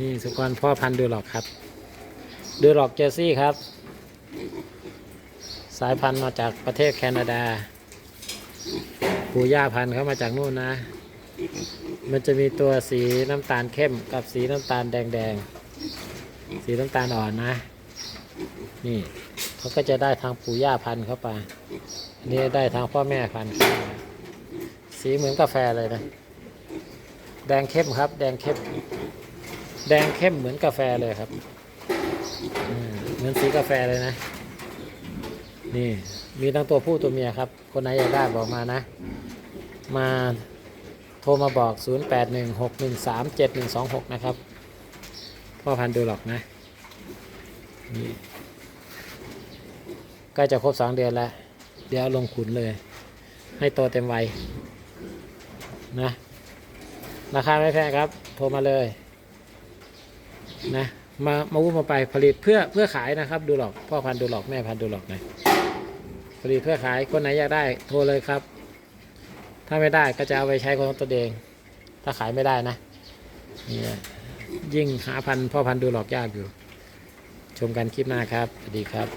นี่สุกรพ่อพันธุ์ดูหลอกครับ ดูหลอกเจอร์ซี่ครับ สายพันธุ์มาจากประเทศแคนาดา ปู่ย่าพันธุ์เขามาจากนู่นนะ มันจะมีตัวสีน้ำตาลเข้มกับสีน้ำตาลแดงแดงๆสีน้ำตาลอ่อนนะ นี่เขาก็จะได้ทางปู่ย่าพันธุ์เข้าไปอันนี่ได้ทางพ่อแม่พันธุ์สีเหมือนกาแฟเลยนะ แดงเข้มครับ แดงเข้ม แดงเข้มเหมือนกาแฟเลยครับเหมือนสีกาแฟเลยนะ นี่มีทั้งตัวผู้ตัวเมียครับ คนไหนอยากได้บอกมานะ มาโทรมาบอก 0816137126 นะครับ พ่อพันธุ์ดูหรอกนะนี่ใกล้จะครบสองเดือนแล้ว เดี๋ยวลงขุนเลย ให้โตเต็มวัยนะ ราคาไม่แพงครับ โทรมาเลย นะมามาวุ้มาไปผลิตเพื่อเพื่อขายนะครับ ดูหลอกพ่อพันธุ์ดูหลอกแม่พันธุ์ดูหลอกนะผลิตเพื่อขายคนไหนอยากได้โทรเลยครับ ถ้าไม่ได้ก็จะเอาไปใช้ของตัวเอง ถ้าขายไม่ได้นะเนี่ยยิ่งหาพันธุ์พ่อพันธุ์ดูหลอกยากอยู่ ชมกันคลิปหน้าครับสวัสดีครับ